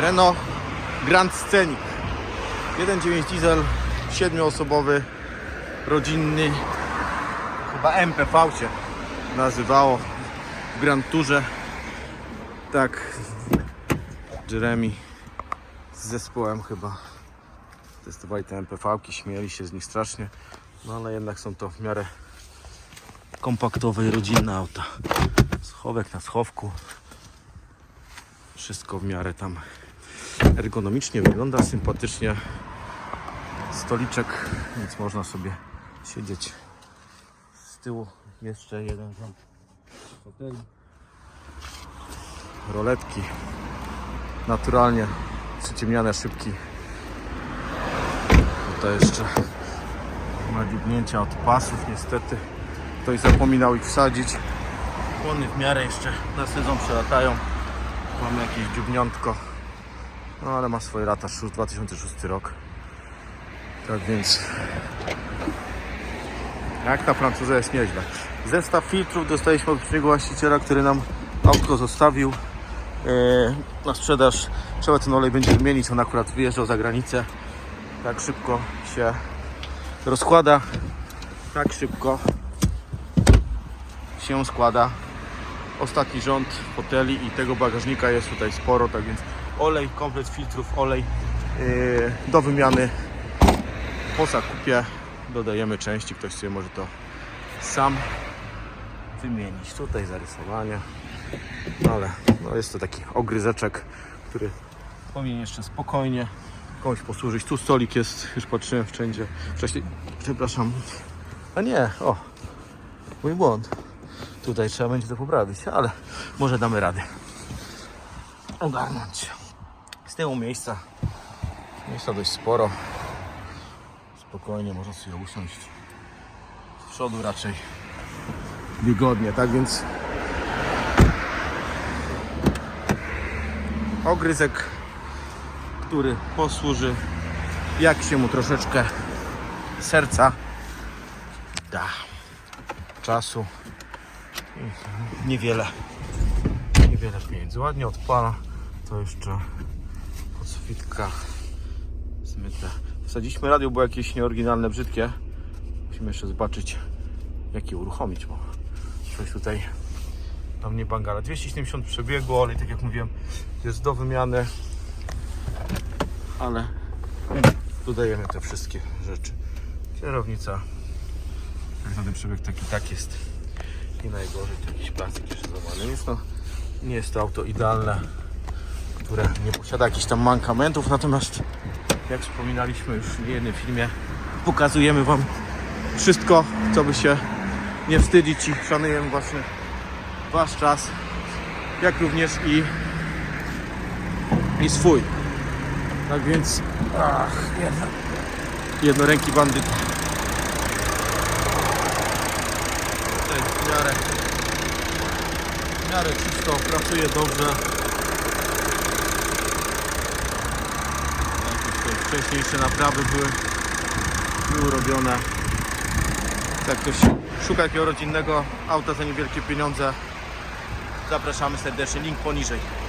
Renault Grand Scenic. 1.9 diesel 7-osobowy rodzinny. Chyba MPV się nazywało w Grand Tourze. Tak Jeremy z zespołem chyba testowali te MPV-ki, śmieli się z nich strasznie. No ale jednak są to w miarę kompaktowe i rodzinne auta. Schowek na schowku wszystko w miarę tam ergonomicznie wygląda, sympatycznie. Stoliczek, więc można sobie siedzieć z tyłu. Jeszcze jeden tam fotel roletki. Naturalnie przyciemniane szybki. Tutaj jeszcze nadziubnięcia od pasów niestety. Ktoś zapominał ich wsadzić. One w miarę jeszcze na sezon przelatają mamy jakieś dziubniątko no ale ma swoje lata, już 2006 rok. Tak więc jak na Francuza jest nieźle? Zestaw filtrów dostaliśmy od poprzedniego właściciela, który nam autko zostawił Yy, na sprzedaż. Trzeba ten olej będzie wymienić, on akurat wyjeżdżał za granicę. Tak szybko się rozkłada. Tak szybko się składa ostatni rząd foteli i tego bagażnika jest tutaj sporo, tak więc olej, komplet filtrów, olej yy, do wymiany po zakupie dodajemy części, ktoś sobie może to sam wymienić. Tutaj zarysowanie, ale no jest to taki ogryzeczek, który powinien jeszcze spokojnie komuś posłużyć. Tu stolik jest, już patrzyłem wszędzie, wcześniej, przepraszam, a nie, o, mój błąd. Tutaj trzeba będzie to poprawić, ale może damy radę ogarnąć. Z tyłu miejsca, miejsca dość sporo. Spokojnie można sobie usiąść. Z przodu raczej wygodnie, tak więc ogryzek, który posłuży jak się mu troszeczkę serca da czasu niewiele. Niewiele pieniędzy. Ładnie odpala. To jeszcze podsufitka zmyte. Wsadziliśmy radio było jakieś nieoryginalne brzydkie. Musimy jeszcze zobaczyć jak je uruchomić bo coś tutaj nam nie bangala. 270 przebiegu ale tak jak mówiłem jest do wymiany. Ale dodajemy te wszystkie rzeczy. Kierownica. Jak na ten przebieg taki tak jest nie najgorzej, to jakiś plastik więc no nie jest to auto idealne które nie posiada jakichś tam mankamentów natomiast jak wspominaliśmy już w jednym filmie pokazujemy Wam wszystko co by się nie wstydzić i szanujemy właśnie Wasz czas jak również i i swój. Tak więc ach, jedno, jednoręki bandyta to jest w miarę w miarę czysto, pracuje dobrze. Wcześniejsze naprawy były były robione. Jak ktoś szuka jakiegoś rodzinnego auta za niewielkie pieniądze. Zapraszamy serdecznie, link poniżej